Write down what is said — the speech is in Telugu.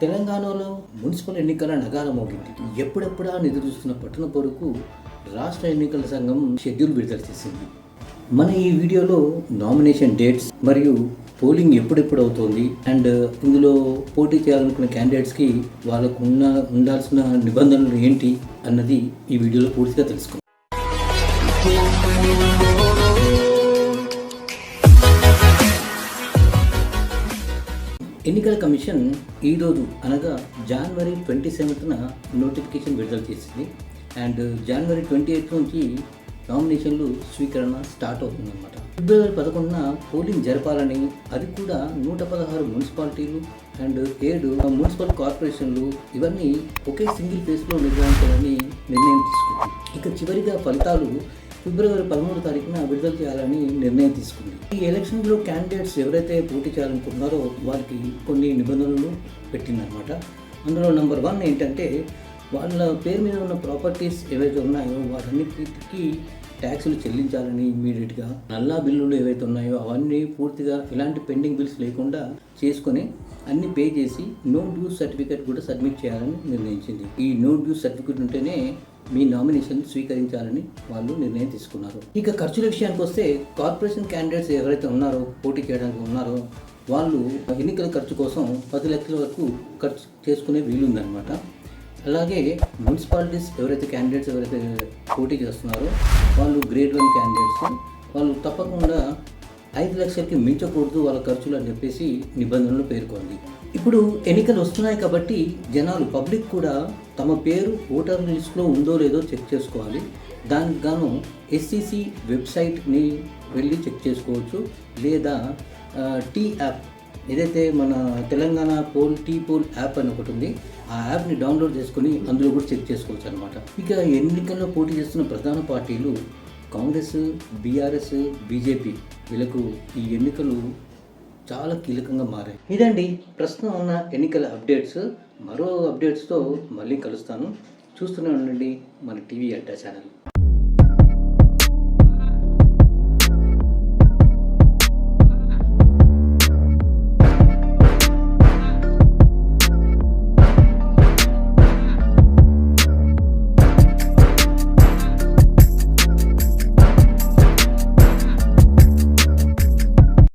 తెలంగాణలో మున్సిపల్ ఎన్నికల నగాల మోగింది. ఎప్పుడెప్పుడా చూస్తున్న పట్టణ పొరకు రాష్ట్ర ఎన్నికల సంఘం షెడ్యూల్ విడుదల చేసింది. మన ఈ వీడియోలో నామినేషన్ డేట్స్ మరియు పోలింగ్ ఎప్పుడెప్పుడు అవుతుంది అండ్ ఇందులో పోటీ చేయాలనుకున్న క్యాండిడేట్స్కి వాళ్ళకు ఉన్న ఉండాల్సిన నిబంధనలు ఏంటి అన్నది ఈ వీడియోలో పూర్తిగా తెలుసుకుందాం. ఎన్నికల కమిషన్ ఈరోజు అనగా జనవరి ట్వంటీ సెవెంత్న నోటిఫికేషన్ విడుదల చేసింది. అండ్ జనవరి ట్వంటీ ఎయిత్ నుంచి నామినేషన్లు స్వీకరణ స్టార్ట్ అవుతుందన్నమాట. ఫిబ్రవరి పదకొండున పోలింగ్ జరపాలని అది కూడా నూట పదహారు మున్సిపాలిటీలు అండ్ ఏడు మున్సిపల్ కార్పొరేషన్లు ఇవన్నీ ఒకే సింగిల్ ఫేస్లో నిర్వహించాలని నిర్ణయం తీసుకుంది. ఇక చివరిగా ఫలితాలు ఫిబ్రవరి పదమూడు తారీఖున విడుదల చేయాలని నిర్ణయం తీసుకుంది. ఈ ఎలక్షన్లో క్యాండిడేట్స్ ఎవరైతే పోటీ చేయాలనుకుంటున్నారో వారికి కొన్ని నిబంధనలు పెట్టిందనమాట అందులో నెంబర్ వన్ ఏంటంటే వాళ్ళ పేరు మీద ఉన్న ప్రాపర్టీస్ ఏవైతే ఉన్నాయో వాటన్నిటికీ ట్యాక్సులు చెల్లించాలని ఇమ్మీడియట్గా నల్లా బిల్లులు ఏవైతే ఉన్నాయో అవన్నీ పూర్తిగా ఎలాంటి పెండింగ్ బిల్స్ లేకుండా చేసుకొని అన్ని పే చేసి నో డ్యూస్ సర్టిఫికేట్ కూడా సబ్మిట్ చేయాలని నిర్ణయించింది. ఈ నో డ్యూస్ సర్టిఫికేట్ ఉంటేనే మీ నామినేషన్ స్వీకరించాలని వాళ్ళు నిర్ణయం తీసుకున్నారు. ఇక ఖర్చుల విషయానికి వస్తే కార్పొరేషన్ క్యాండిడేట్స్ ఎవరైతే ఉన్నారో పోటీ చేయడానికి ఉన్నారో వాళ్ళు ఎన్నికల ఖర్చు కోసం పది లక్షల వరకు ఖర్చు చేసుకునే వీలుందనమాట అలాగే మున్సిపాలిటీస్ ఎవరైతే క్యాండిడేట్స్ ఎవరైతే పోటీ చేస్తున్నారో వాళ్ళు గ్రేడ్ వన్ క్యాండిడేట్స్ వాళ్ళు తప్పకుండా ఐదు లక్షలకి మించకూడదు వాళ్ళ ఖర్చులు అని చెప్పేసి నిబంధనలు పేర్కొంది. ఇప్పుడు ఎన్నికలు వస్తున్నాయి కాబట్టి జనాలు పబ్లిక్ కూడా తమ పేరు ఓటర్ లిస్ట్లో ఉందో లేదో చెక్ చేసుకోవాలి. దానికి గాను ఎస్సిసి వెబ్సైట్ని వెళ్ళి చెక్ చేసుకోవచ్చు. లేదా టీ యాప్ ఏదైతే మన Telangana poll T poll app అని ఒకటి ఉంది ఆ యాప్ని డౌన్లోడ్ చేసుకుని అందులో కూడా చెక్ చేసుకోవచ్చు అనమాట ఇక ఎన్నికల్లో పోటీ చేస్తున్న ప్రధాన పార్టీలు కాంగ్రెస్ బీఆర్ఎస్ బీజేపీ వీళ్ళకు ఈ ఎన్నికలు చాలా కీలకంగా మారాయి. ఇదండి. ప్రస్తుతం ఉన్న ఎన్నికల అప్డేట్స్. మరో అప్డేట్స్తో మళ్ళీ కలుస్తాను. చూస్తూనే ఉండండి మన టీవీ అడ్డా ఛానల్.